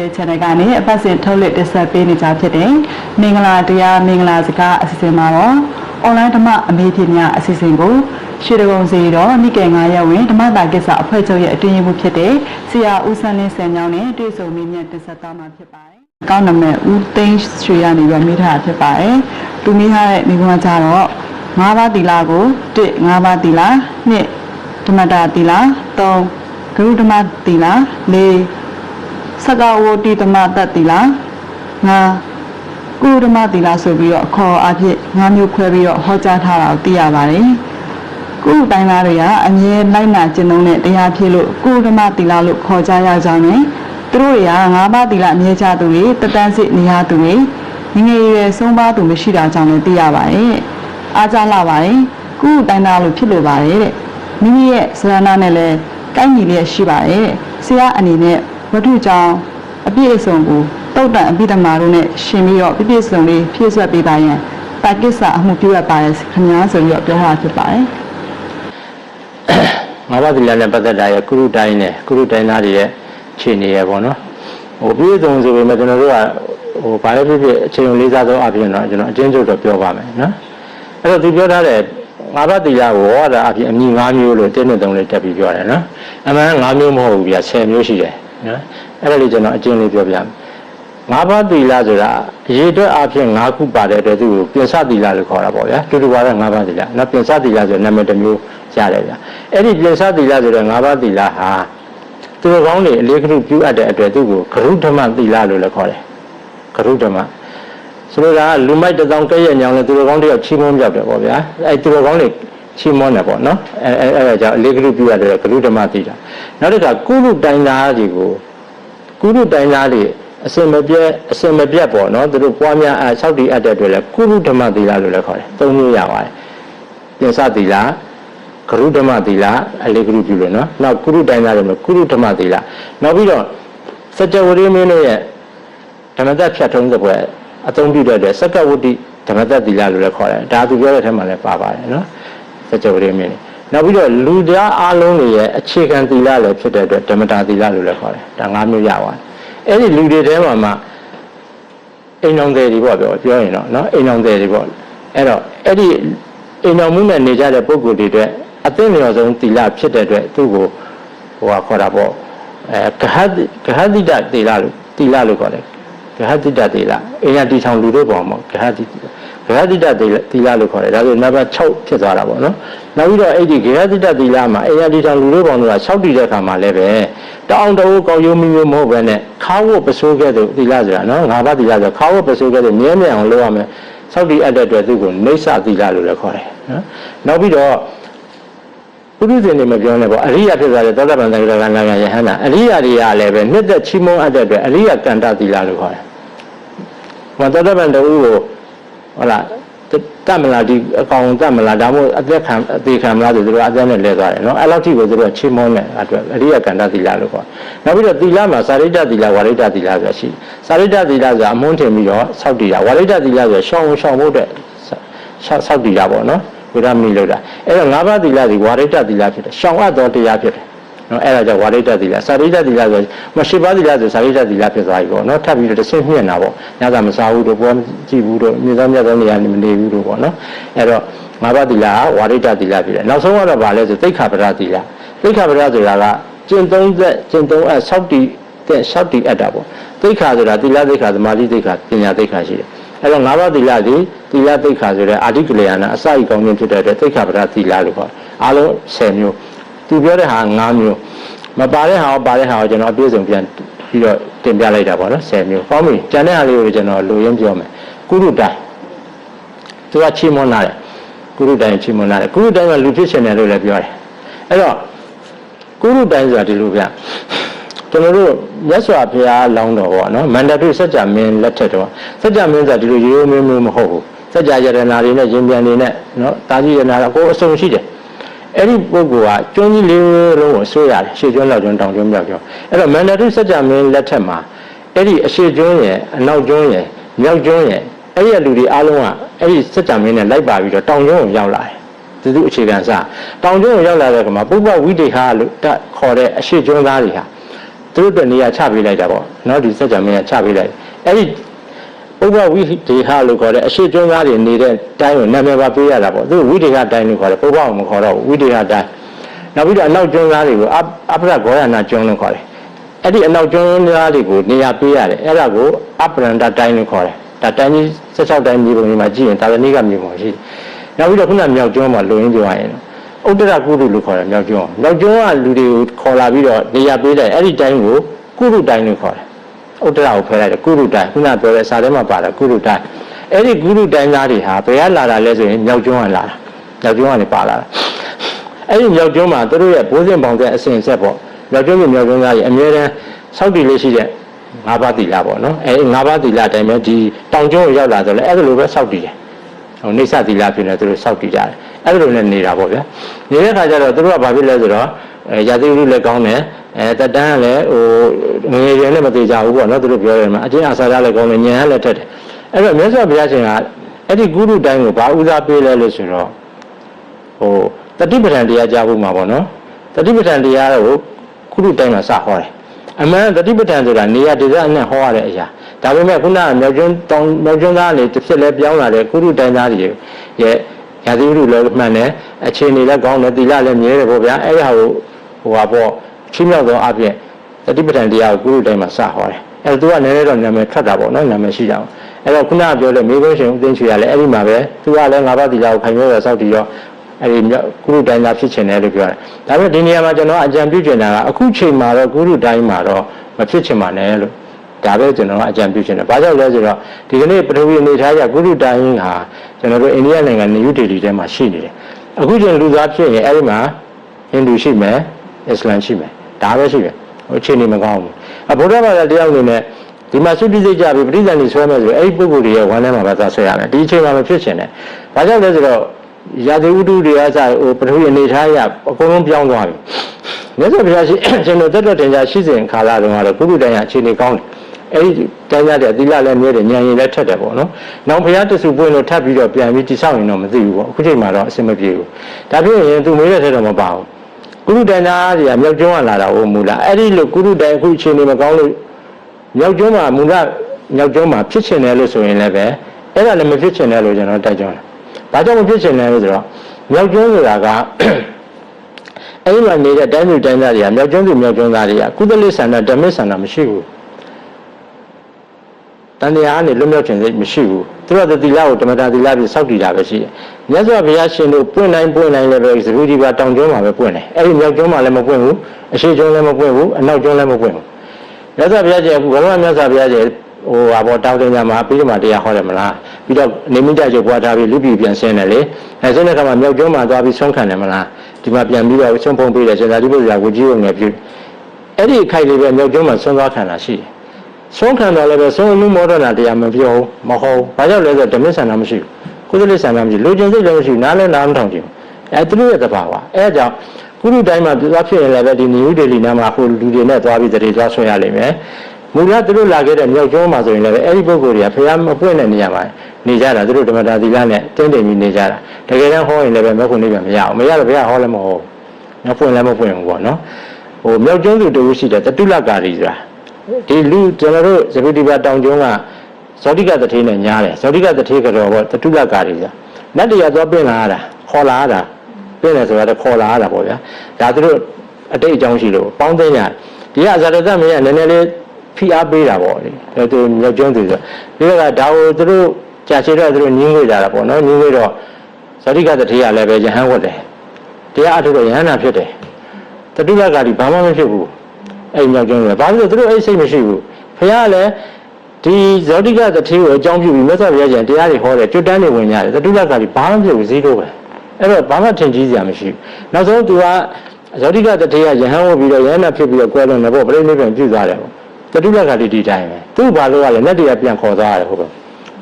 တဲ့ channel ကနေအပတ်စဉ်ထုတ်လွှင့်တင်ဆက်ပေးနေကြဖြစ်တဲ့မင်္ဂလာတရားမင်္ဂလာစကားအစီအစဉ်မှာတော့ online ဓမ္မအမေဖြစ်များအစီအစဉ်ကိုရှေတကုံစီတော့နိကေ9ရက်ဝင်ဓမ္မတာကိစ္စအဖွဲ့ချုပ်ရဲ့အတွင်းရေးမှူးဖြစ်တဲ့ဆရာဦးစန်းလင်းဆန်ကြောင်းနဲ့တွေ့ဆုံမေးမြန်းတင်ဆက်သွားမှာဖြစ်ပါတယ်။ကောင်းနမဲ့ဦးသိန်းရွှေရနေပြီးမိထားတာဖြစ်ပါတယ်။သူမိထားတဲ့မိဘကကြတော့၅ပါးသီလကို1၅ပါးသီလ2ဓမ္မတာသီလ3ဂရုဓမ္မသီလ4 စကဝတိဓမ္မတသီလ5ကုဓမ္မသီလဆိုပြီးတော့အခေါ်အဖြစ်၅မျိုးခွဲပြီးတော့ဟောကြားထားတာကိုသိရပါတယ်။ကုတိုင်းသားတွေကအမြဲလိုက်နာကျင့်သုံးတဲ့တရားဖြစ်လို့ကုဓမ္မသီလလို့ခေါ်ကြရကြောင်းနဲ့သူတို့တွေက၅ပါးသီလအမြဲချသူတွေတတန်းစစ်နေရသူတွေငငယ်ရွယ်ဆုံးပါသူမရှိတာကြောင့်လည်းသိရပါတယ်။အားကြလာပါတယ်။ကုတိုင်းသားလို့ဖြစ်လို့ပါတယ်တဲ့။မိမိရဲ့စရဏနဲ့လည်းကိုက်ညီလျက်ရှိပါတယ်တဲ့။ဆရာအနေနဲ့ ဝတ္ထုကြောင့်အပြည့်အစုံကိုတုတ်တန်အပိဓမ္မာတို့နဲ့ရှင်ပြီးတော့ပြည့်ပြည့်စုံလေးဖြည့်ဆွက်ပေးပါရင်တာကိစ္စအမှုပြုရပါရဲ့ခင်ဗျားဆိုပြီးတော့ပြောတာဖြစ်ပါတယ်ငါးပါးသီလနဲ့ပတ်သက်တာရဲ့ကုရုတိုင်းနဲ့ကုရုတိုင်းသားတွေရဲ့ခြေနေရပေါ့နော်ဟိုပြည့်စုံဆိုပေမဲ့ကျွန်တော်တို့ကဟိုဘာလဲဖြစ်ဖြစ်အချိန်လေးစားသောအပြင်တော့ကျွန်တော်အချင်းချုပ်တော့ပြောပါမယ်နော်အဲ့တော့သူပြောထားတဲ့ငါးပါးသီလကိုဟောတာအပြင်အမည်၅မျိုးလို့တင်းနဲ့သုံးလေးတက်ပြီးပြောတယ်နော်အမှန်၅မျိုးမဟုတ်ဘူးဗျာ10မျိုးရှိတယ် နော်အဲ့ဒါလေးကျွန်တော်အချင်းလေးပြောပြမယ်ငါးပါးသီလဆိုတာရေအတွက်အပြင်၅ခုပါတဲ့အတွက်သူ့ကိုပြင်စသီလလို့ခေါ်တာပေါ့ဗျာတူတူပါတဲ့၅ပါးသီလနော်ပြင်စသီလဆိုနာမည်တစ်မျိုးရတယ်ဗျာအဲ့ဒီပြင်စသီလဆိုတဲ့၅ပါးသီလဟာသူတော်ကောင်းတွေအလေးကရုပြုအပ်တဲ့အတွက်သူ့ကိုဂရုဓမ္မသီလလို့လည်းခေါ်တယ်ဂရုဓမ္မဆိုလိုတာကလူမိုက်တစ်တောင်ကဲ့ရဲ့ညောင်းလဲသူတော်ကောင်းတယောက်ချီးမွမ်းပြောက်တယ်ပေါ့ဗျာအဲ့သူတော်ကောင်းတွေ ချီးမွမ်းတယ်ပေါ့နော်အဲအဲအဲ့ဒါကြောင့်အလေးကရုပြုအပ်တဲ့ဂရုဓမ္မသီလနောက်တစ်ခါကုရုတိုင်သားတွေကိုကုရုတိုင်သားတွေအစင်မပြတ်အစင်မပြတ်ပေါ့နော်သူတို့ပွားများအားဆောက်တည်အပ်တဲ့အတွက်လဲကုရုဓမ္မသီလလို့လည်းခေါ်တယ်သုံးမျိုးရပါတယ်ပြင်စသီလဂရုဓမ္မသီလအလေးဂရုပြုလို့နော်နောက်ကုရုတိုင်သားတွေမှာကုရုဓမ္မသီလနောက်ပြီးတော့စัจ java ဝရိမင်းတို့ရဲ့ဓမ္မသက်ဖြတ်ထုံးတဲ့ဘွယ်အသုံးပြုတဲ့အတွက်စက္ကဝတ္တိဓမ္မသက်သီလလို့လည်းခေါ်တယ်ဒါသူပြောတဲ့ထဲမှာလည်းပါပါတယ်နော် စัจ java ဝရိမင်းနောက်ပြီးတော့လူသားအလုံးတွေရဲ့အခြေခံသီလလည်းဖြစ်တဲ့အတွက်ဓမ္မတာသီလလို့လည်းခေါ်တယ်ဒါ၅မျိုးရပါတယ်အဲ့ဒီလူတွေထဲမှာမှအိမ်အောင်တွေပေါ့ပြောပြောရင်တော့နော်အိမ်အောင်တွေပေါ့အဲ့တော့အဲ့ဒီအိမ်အောင်မှုနဲ့နေကြတဲ့ပုဂ္ဂိုလ်တွေအတွက်အသိဉာဏ်ဆုံးသီလဖြစ်တဲ့အတွက်သူ့ကိုဟိုဟာခေါ်တာပေါ့အဲကဟတိကဟတိတသီလလို့သီလလို့ခေါ်တယ်ကဟတိတသီလအိမ်ရတီဆောင်လူတွေပေါ့မဟုတ်ကဟတိ ဂဟတိတသီလသီလလို့ခေါ်တယ်ဒါဆိုနံပါတ်6ဖြစ်သွားတာပေါ့နော်နောက်ပြီးတော့အဲ့ဒီဂဟတိတသီလမှာအိမ်ရတီဆောင်လူတွေပေါ့တို့က6တည်တဲ့အခါမှာလည်းပဲတအောင်တဝကောင်းရုံမျိုးမျိုးမဟုတ်ပဲနဲ့ခါဝတ်ပစိုးခဲ့တဲ့သီလဆိုတာနော်ငါးပါးသီလဆိုခါဝတ်ပစိုးခဲ့တဲ့မြဲမြံအောင်လုပ်ရမယ်ဆောက်တည်အပ်တဲ့အတွက်သူ့ကိုနေဆသီလလို့လည်းခေါ်တယ်နော်နောက်ပြီးတော့ပုရိသေနေမပြောနဲ့ပေါ့အရိယာဖြစ်သွားတဲ့သောတာပန်သံဃာကနာဂယဟန္တာအရိယာတွေကလည်းပဲနှစ်သက်ချီးမွမ်းအပ်တဲ့အတွက်အရိယကန္တသီလလို့ခေါ်တယ်။ဟောသောတာပန်တူကို ဟုတ်လားတတ်မလားဒီအကောင်တတ်မလားဒါမှမဟုတ်အသက်ခံအသေးခံမလားဆိုသူတို့အသက်နဲ့လဲသွားတယ်နော်အဲ့လောက်ထိကိုသူတို့ချီးမွမ်းတဲ့အတွက်အရိယကန္တသီလလို့ခေါ်နောက်ပြီးတော့သီလမှာစာရိတ္တသီလဝါရိတ္တသီလဆိုတာရှိစာရိတ္တသီလဆိုတာအမွန်းထင်ပြီးတော့စောက်တည်တာဝါရိတ္တသီလဆိုတာရှောင်းရှောင်းဖို့အတွက်စောက်တည်တာပေါ့နော်ဝိရမီလို့တာအဲ့တော့၅ပါးသီလဒီဝါရိတ္တသီလဖြစ်တယ်ရှောင်းအပ်သောတရားဖြစ်တယ် နော်အဲ့ဒါကြောင့်ဝါရိတ္တသီလစာရိတ္တသီလဆိုမရှိပါသီလဆိုစာရိတ္တသီလဖြစ်သွားပြီပေါ့နော်ထပ်ပြီးတော့တစ်ဆင့်မြင့်တာပေါ့ညသာမစားဘူးတို့ဘောကြည့်ဘူးတို့မြေသားမြတ်သောနေရာနေမနေဘူးတို့ပေါ့နော်အဲ့တော့ငါးပါးသီလကဝါရိတ္တသီလဖြစ်တယ်နောက်ဆုံးကတော့ဗာလဲဆိုသိက္ခာပဒသီလသိက္ခာပဒဆိုတာကကျင့်သုံးသက်ကျင့်သုံးအပ်ဆောက်တည်တဲ့ဆောက်တည်အပ်တာပေါ့သိက္ခာဆိုတာသီလသိက္ခာသမာဓိသိက္ခာပညာသိက္ခာရှိတယ်အဲ့တော့ငါးပါးသီလဒီသီလသိက္ခာဆိုတဲ့အာတိကလျာဏအစအကောင်းခြင်းဖြစ်တဲ့အတွက်သိက္ခာပဒသီလလို့ခေါ်အားလုံး10မျိုး သူပြောတဲ့ဟာ9မျိုးမပါတဲ့ဟာရောပါတဲ့ဟာကိုကျွန်တော်အပြည့်စုံပြန်ပြီးတော့တင်ပြလိုက်တာပေါ့နော်10မျိုး။ကောင်းပြီ။ကျန်တဲ့ဟာလေးကိုကျွန်တော်လိုရင်းပြောမယ်။ကုရုတိုင်သူကချီးမွမ်းလာတယ်။ကုရုတိုင်ချီးမွမ်းလာတယ်။ကုရုတိုင်ကလူဖြစ်ရှင်တယ်လို့လည်းပြောတယ်။အဲ့တော့ကုရုတိုင်ဆိုတာဒီလိုဗျ။ကျွန်တော်တို့မြတ်စွာဘုရားလောင်းတော်ပေါ့နော်။မန္တပိစัจ जा မင်းလက်ထက်တော့စัจ जा မင်းဆိုတာဒီလိုရိုးရိုးမင်းမျိုးမဟုတ်ဘူး။စัจ जा ယရနာတွေနဲ့ရင်ပြန်တွေနဲ့နော်။တာကြီးယရနာအကိုအစုံရှိတယ်။ အဲ့ဒီပုဂ္ဂိုလ်ကကျွန်းကြီးလေးလုံးကိုဆွရတယ်ရှေ့ကျွန်းလောက်ကျွန်းတောင်ကျွန်းမြောက်ကျွန်းအဲ့တော့မန္တတုစัจ जा မင်းလက်ထက်မှာအဲ့ဒီအရှေ့ကျွန်းရဲ့အနောက်ကျွန်းရဲ့မြောက်ကျွန်းရဲ့အဲ့ဒီလူတွေအားလုံးကအဲ့ဒီစัจ जा မင်းနဲ့လိုက်ပါပြီးတော့တောင်ကျွန်းကိုရောက်လာတယ်သူတို့အခြေခံစတောင်ကျွန်းကိုရောက်လာတဲ့အခါမှာပုပ္ပဝိတေဟာလို့တခေါ်တဲ့အရှေ့ကျွန်းသားတွေဟာ သူတို့အတွက်နေရာချပေးလိုက်တာပေါ့နော်ဒီစัจ जा မင်းကချပေးလိုက်အဲ့ဒီ ဥပဝိဒေဟလို့ခေါ်တဲ့အရှိကျွန်းသားတွေနေတဲ့တိုင်းကိုနာမည်ပါပေးရတာပေါ့သူဝိဒေဟတိုင်းလို့ခေါ်တယ်ပုပ္ပအောင်မခေါ်တော့ဘူးဝိဒေဟတိုင်းနောက်ပြီးတော့အနောက်ကျွန်းသားတွေကိုအအပရဂောရနာကျွန်းလို့ခေါ်တယ်အဲ့ဒီအနောက်ကျွန်းသားတွေကိုနေရာပေးရတယ်အဲ့ဒါကိုအပရန္တတိုင်းလို့ခေါ်တယ်ဒါတိုင်းကြီး16တိုင်းမြေပုံကြီးမှာကြည့်ရင်ဒါလည်းနေ့ကမြေပုံရှိတယ်နောက်ပြီးတော့ခုနမြောက်ကျွန်းမှာလူရင်းပြောရရင်ဥဒ္ဒရကုရုလို့ခေါ်တယ်မြောက်ကျွန်းမြောက်ကျွန်းကလူတွေကိုခေါ်လာပြီးတော့နေရာပေးတယ်အဲ့ဒီတိုင်းကိုကုရုတိုင်းလို့ခေါ်တယ် ဥဒ္ဒရကိုဖယ်လိုက်တယ်ကုရုတိုင်းခုနပြောတဲ့စာထဲမှာပါတယ်ကုရုတိုင်းအဲ့ဒီကုရုတိုင်းသားတွေဟာဘယ်ကလာတာလဲဆိုရင်မြောက်ကျွန်းကလာတာမြောက်ကျွန်းကနေပါလာတာအဲ့ဒီမြောက်ကျွန်းမှာသူတို့ရဲ့ဘိုးစဉ်ပေါင်းတဲ့အစဉ်အဆက်ပေါ့မြောက်ကျွန်းပြည်မြောက်ကျွန်းသားကြီးအမြဲတမ်းစောက်တည်လေးရှိတဲ့ငါးပါးသီလပေါ့နော်အဲ့ဒီငါးပါးသီလအတိုင်းပဲဒီတောင်ကျွန်းကိုရောက်လာဆိုလဲအဲ့ဒါလိုပဲစောက်တည်တယ်ဟိုနေဆသီလဖြစ်နေသူတို့စောက်တည်ကြတယ်အဲ့လိုနဲ့နေတာပေါ့ဗျာနေတဲ့ခါကျတော့သူတို့ကဘာဖြစ်လဲဆိုတော့ အဲရာသီဥတုလည်းကောင်းတယ်အဲတက်တန်းကလည်းဟိုငငယ်ရွယ်နဲ့မသေးကြဘူးပေါ့နော်သူတို့ပြောတယ်မှာအချင်းအစာရလည်းကောင်းတယ်ညံရလည်းထက်တယ်အဲ့တော့မြတ်စွာဘုရားရှင်ကအဲ့ဒီကုရုတိုင်းကိုဘာဥစားပေးလဲလို့ဆိုတော့ဟိုတတိပဋ္ဌာန်တရားကြားဖို့မှာပေါ့နော်တတိပဋ္ဌာန်တရားကိုကုရုတိုင်းမှာစဟောတယ်အမှန်တတိပဋ္ဌာန်ဆိုတာနေရာဒေသအနဲ့ဟောရတဲ့အရာဒါပေမဲ့ခုနကမြောက်ကျွန်းတောင်မြောက်ကျွန်းသားကနေတစ်ဖြစ်လဲပြောင်းလာတဲ့ကုရုတိုင်းသားတွေရဲ့ရာသီဥတုလည်းမှန်တယ်အခြေအနေလည်းကောင်းတယ်သီလလည်းမြဲတယ်ပေါ့ဗျာအဲ့ဒါကို ဟိုပါပေါ့ချင်းမြောက်သောအပြင်တတိပဋ္ဌာန်တရားကိုကုရုတိုင်းမှာစဟောတယ်အဲ့တော့သူကနည်းနည်းတော့နာမည်ထွက်တာပေါ့နော်နာမည်ရှိတာပေါ့အဲ့တော့ခုနကပြောတဲ့မိဘရှင်ဦးသိန်းချွေကလည်းအဲ့ဒီမှာပဲသူကလည်းငါးပါးသီလကိုခိုင်မြဲရစောက်တည်ရောအဲ့ဒီကုရုတိုင်းသားဖြစ်ချင်တယ်လို့ပြောတယ်ဒါပေမဲ့ဒီနေရာမှာကျွန်တော်အကြံပြုချင်တာကအခုချိန်မှာတော့ကုရုတိုင်းမှာတော့မဖြစ်ချင်ပါနဲ့လို့ဒါပဲကျွန်တော်ကအကြံပြုချင်တယ်။ဘာကြောင့်လဲဆိုတော့ဒီကနေ့ပထဝီအနေထားရကုရုတိုင်းဟာကျွန်တော်တို့အိန္ဒိယနိုင်ငံနယူးဒေလီထဲမှာရှိနေတယ်။အခုချိန်လူသားဖြစ်ရင်အဲ့ဒီမှာဟိန္ဒူရှိမယ်၊ အစ္စလာမ်ရှိမယ်။ဒါပဲရှိတယ်။ဟိုအခြေအနေမကောင်းဘူး။အဘုရားဘာသာတရားအနေနဲ့ဒီမှာစုပြည့်စိတ်ကြပြီးပဋိသန္ဓေဆွဲမယ်ဆိုအဲ့ဒီပုဂ္ဂိုလ်တွေရဲ့ဝမ်းထဲမှာပဲသာဆွဲရမယ်။ဒီအချိန်မှာမဖြစ်ချင်တယ်။ဘာကြောင့်လဲဆိုတော့ရာသီဥတုတွေကစဟိုပထဝီအနေထားရအကုန်လုံးပြောင်းသွားပြီ။မြတ်စွာဘုရားရှိကျွန်တော်တက်တက်တင်ကြရှိစဉ်ခါလာတုန်းကတော့ကုရုတိုင်းကအခြေအနေကောင်းတယ်။အဲ့ဒီတိုင်းရတဲ့သီလလည်းမြဲတယ်ဉာဏ်ရည်လည်းထက်တယ်ပေါ့နော်။နောက်ဘုရားတဆူပွင့်လို့ထပ်ပြီးတော့ပြန်ပြီးတိဆောက်ရင်တော့မသိဘူးပေါ့။အခုချိန်မှာတော့အဆင်မပြေဘူး။ဒါဖြစ်ရင်သူမေးတဲ့ထဲတော့မပါဘူး။ ကုရုတိုင်းသားတွေကမြောက်ကျွန်းကလာတာဟုတ်မူလား။အဲ့ဒီလိုကုရုတိုင်းအခုအချိန်နေမကောင်းလို့မြောက်ကျွန်းမှာမူလမြောက်ကျွန်းမှာဖြစ်ချင်တယ်လို့ဆိုရင်လည်းပဲအဲ့ဒါလည်းမဖြစ်ချင်တယ်လို့ကျွန်တော်တိုက်တွန်းတယ်။ဘာကြောင့်မဖြစ်ချင်လဲဆိုတော့မြောက်ကျွန်းဆိုတာကအဲ့ဒီမှာနေတဲ့တိုင်းသူတိုင်းသားတွေကမြောက်ကျွန်းသူမြောက်ကျွန်းသားတွေကကုသလိဆန္ဒဓမ္မဆန္ဒမရှိဘူး။ တန်တရားနဲ့လွတ်မြောက်ခြင်းစိတ်မရှိဘူးသူတို့ကသီလကိုဓမ္မတာသီလပြီးစောက်တည်တာပဲရှိတယ်မြတ်စွာဘုရားရှင်တို့ပွင့်တိုင်းပွင့်တိုင်းလည်းပဲသတိဒီပါတောင်ကျွန်းမှာပဲပွင့်တယ်အဲ့ဒီမြောက်ကျွန်းမှာလည်းမပွင့်ဘူးအရှိကျွန်းလည်းမပွင့်ဘူးအနောက်ကျွန်းလည်းမပွင့်ဘူးမြတ်စွာဘုရားရှင်အခုဘုရားမြတ်စွာဘုရားရှင်ဟိုဟာပေါ်တောင်တင်ကြမှာပြီးတော့မှတရားဟောတယ်မလားပြီးတော့နေမိတ္တကျုပ်ပွားထားပြီးလူပြည်ပြန်ဆင်းတယ်လေအဲဆင်းတဲ့အခါမှာမြောက်ကျွန်းမှာသွားပြီးဆုံးခံတယ်မလားဒီမှာပြန်ပြီးတော့ဆုံးဖုံးပေးတယ်ရှင်သာတိပုတ္တရာကိုကြီးုံနဲ့ပြုအဲ့ဒီအခိုက်လေးပဲမြောက်ကျွန်းမှာဆုံးသွားခံတာရှိတယ် ဆုံးခံတော်လည်းပဲဆုံးမှုမောဒနာတရားမပြောဘူးမဟုတ်ဘူး။ဘာကြောင့်လဲဆိုတော့ဓမ္မဆန္ဒမရှိဘူး။ကုသလိဆန္ဒမရှိဘူး။လူကျင်စိတ်လည်းမရှိဘူး။နားလည်းနားမထောင်ချင်ဘူး။အဲသူတို့ရဲ့သဘာဝ။အဲဒါကြောင့်ကုရုတိုင်းမှာသွားဖြစ်ရင်လည်းပဲဒီနယူးဒေလီနားမှာဟိုလူတွေနဲ့သွားပြီးတရေသွားဆွဲရလိမ့်မယ်။မူလသူတို့လာခဲ့တဲ့မြောက်ကျွန်းမှာဆိုရင်လည်းပဲအဲဒီပုဂ္ဂိုလ်တွေကဖျားမပွင့်တဲ့နေရာမှာနေကြတာသူတို့ဓမ္မတာသီလနဲ့တင်းတိမ်ပြီးနေကြတာ။တကယ်တမ်းဟောရင်လည်းပဲမခွင့်နေပြန်မရအောင်။မရတော့ဘုရားဟောလည်းမဟုတ်ဘူး။မပွင့်လည်းမပွင့်ဘူးပေါ့နော်။ဟိုမြောက်ကျွန်းသူတူရှိတယ်တတုလကာရီဆိုတာ ဒီလူကျွန်တော်တို့သဗ္ဗတိပါတောင်ကျွန်းကဇောတိကတထေးနဲ့ညားတယ်ဇောတိကတထေးကတော့ဘောတတုလကာရီဆိုနတ်တရားသွားပြင်လာရတာခေါ်လာရတာပြင်တယ်ဆိုတာတော့ခေါ်လာရတာပေါ့ဗျာဒါသူတို့အတိတ်အကြောင်းရှိလို့ပေါင်းသိညာဒီကဇာတတမင်းကနည်းနည်းလေးဖိအားပေးတာပေါ့လေသူမြောက်ကျွန်းသူဆိုဒီကဒါကိုသူတို့ကြာချေတော့သူတို့ညင်းခွေကြတာပေါ့နော်ညင်းခွေတော့ဇောတိကတထေးကလည်းပဲယဟန်ဝတ်တယ်တရားအထုတော့ယဟန်နာဖြစ်တယ်တတုလကာရီဘာမှမဖြစ်ဘူး အဲ့မြောက်ကျုံးတယ်ဘာလို့လဲသူတို့အဲ့စိတ်မရှိဘူးဖခင်ကလည်းဒီဇောတိကတထေးကိုအကြောင်းပြုပြီးမြတ်စွာဘုရားကျန်တရားတွေဟောတယ်ကျွတ်တန်းတွေဝင်ကြတယ်သတုလကကြီးဘာမှမဖြစ်ဘူးဈေးတော့ပဲအဲ့တော့ဘာမှထင်ကြီးစရာမရှိဘူးနောက်ဆုံးသူကဇောတိကတထေးကယဟန်ဝတ်ပြီးတော့ယဟန်နာဖြစ်ပြီးတော့ကွဲလွန်တယ်ပေါ့ပြိဋိနိဗ္ဗာန်ပြုသွားတယ်ပေါ့သတုလကကြီးဒီတိုင်းပဲသူ့ဘာလို့ကလဲလက်တရားပြန်ခေါ်သွားရတယ်ဟုတ်တော့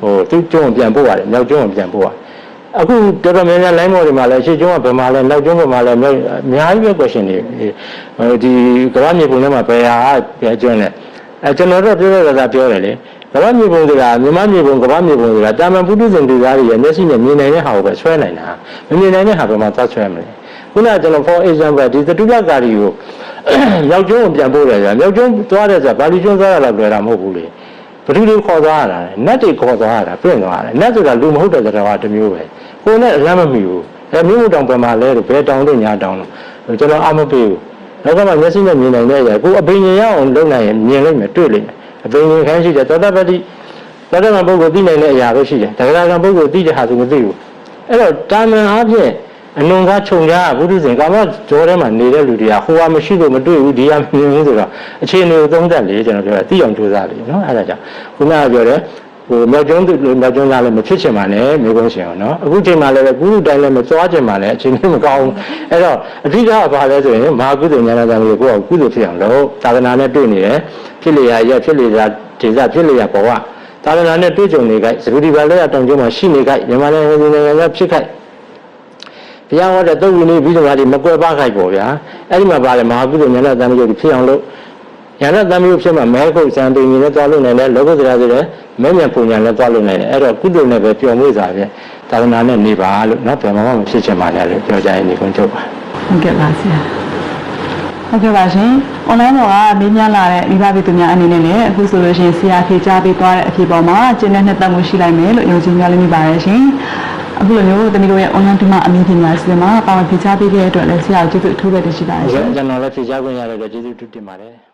ဟိုသူကျုံပြန်ပို့ရတယ်မြောက်ကျုံပြန်ပို့ရ အခုတော်တော်များများ line မော်တွေမှာလည်းရှေ့ကျုံးကဘယ်မှာလဲနောက်ကျုံးဘယ်မှာလဲမြောက်အများကြီးပဲ question တွေဟိုဒီကမ္ဘာမြေပုံထဲမှာဘယ်ဟာဘယ်ကျွန်းလဲအဲကျွန်တော်တို့ပြောရတာပြောတယ်လေကမ္ဘာမြေပုံဆိုတာမြန်မာမြေပုံကမ္ဘာမြေပုံဆိုတာတာမန်ပုထုဇဉ်လူသားတွေရဲ့မျက်စိနဲ့မြင်နိုင်တဲ့ဟာကိုပဲဆွဲနိုင်တာမမြင်နိုင်တဲ့ဟာဘယ်မှာသွားဆွဲမလဲခုနကကျွန်တော် for example ဒီသတုလကာရီကိုမြောက်ကျွန်းကိုပြန်ပို့တယ်ကြာမြောက်ကျွန်းသွားတယ်ဆိုတာဘာလီကျွန်းသွားရတာလွယ်တာမဟုတ်ဘူးလေ ဘဒူတွေခေါ်သွားရတာနတ်တွေခေါ်သွားရတာပြင့်သွားရတယ်နတ်ဆိုတာလူမဟုတ်တဲ့တရားတစ်မျိုးပဲကိုယ်နဲ့အလမ်းမမီဘူးအဲမြို့တောင်ပဲမှာလဲလို့ဘယ်တောင်လို့ညာတောင်လို့ကျွန်တော်အမပေးဘူးနောက်ကမှမျက်စိနဲ့မြင်နိုင်တဲ့အရာကိုအပင်ရင်ရအောင်လုပ်နိုင်ရင်မြင်လိမ့်မယ်တွေ့လိမ့်မယ်အပင်ရင်ခန်းရှိတယ်သောတပတ္တိသောတပန်ပုဂ္ဂိုလ်သိနိုင်တဲ့အရာပဲရှိတယ်တရားကံပုဂ္ဂိုလ်သိတဲ့ဟာဆိုမသိဘူးအဲ့တော့တာမန်အားဖြင့် အနုံကားခြုံကြဘုဒ္ဓဇင်ကာမကြောထဲမှာနေတဲ့လူတွေကဟိုဟာမရှိလို့မတွေ့ဘူးဒီဟာမမြင်ဘူးဆိုတော့အခြေအနေကိုသုံးသပ်လေကျွန်တော်ပြောတာသိအောင်ကြိုးစားလေနော်အဲ့ဒါကြောင့်ခုနကပြောတယ်ဟိုမြောက်ကျွန်းသူမြောက်ကျွန်းသားလည်းမဖြစ်ချင်ပါနဲ့မျိုးကုန်းရှင်အောင်နော်အခုချိန်မှာလည်းပဲကုလူတိုင်းလည်းမသွားချင်ပါနဲ့အချိန်ကြီးမကောင်းဘူးအဲ့တော့အဓိကကဘာလဲဆိုရင်မဟာကုသိုလ်ဉာဏ်တော်မျိုးကိုယ့်ကိုကုသိုလ်ဖြစ်အောင်လုပ်သာသနာနဲ့တွေ့နေတယ်ဖြစ်လျာရက်ဖြစ်လျာဒေသဖြစ်လျာဘဝသာသနာနဲ့တွေ့ကြုံနေကြသတိပါလဲတောင်ကျွန်းမှာရှိနေကြမြန်မာနိုင်ငံနိုင်ငံကဖြစ်ခိုက် ဘုရားဟောတဲ့တုတ်ဝင်လေးပြီးတော့ဟာဒီမကွယ်ပါခိုက်ပေါ့ဗျာအဲ့ဒီမှာပါတယ်မဟာကုသိုလ်ဉာဏ်တန်မြုပ်ဖြစ်အောင်လို့ဉာဏ်တန်မြုပ်ဖြစ်မှာမဲခုတ်စံတင်ကြီးနဲ့သွားလို့နိုင်တယ်လောကုတ္တရာဆိုတဲ့မဲမြန်ပုံညာနဲ့သွားလို့နိုင်တယ်အဲ့တော့ကုသိုလ်နဲ့ပဲပျော်မွေ့စာပဲသာသနာနဲ့နေပါလို့နော်ဘယ်မှာမှမဖြစ်ချင်ပါနဲ့လို့ပြောကြရင်ဒီကုန်းချုပ်ပါဟုတ်ကဲ့ပါဆရာဟုတ်ကဲ့ပါရှင်။ online ပေါ်ကမင်းများလာတဲ့မိဘပြည်သူများအနေနဲ့လည်းအခုဆိုလို့ရှိရင်ဆရာဖြေကြားပေးသွားတဲ့အဖြစ်ပေါ်မှာကျင့်တဲ့နှစ်သက်မှုရှိလိုက်မယ်လို့ယုံကြည်များလိမ့်မိပါတယ်ရှင်။ အခုလိုမျိုးတမီးတို့ရဲ့ online ဒီမှာအမြင်ပညာစီစဉ်မှာပါဝင်ဖြေကြားပေးခဲ့တဲ့အတွက်လည်းဆရာကိုကျေးဇူးအထူးပဲတင်ရှိပါတဟုတ်ယ်ရှင်ကဲ့ကျွန်တော်လည်းဖြေချခွင့်ရတဲ့အတွက်ကျေးဇူးတူတင်ပါတယ်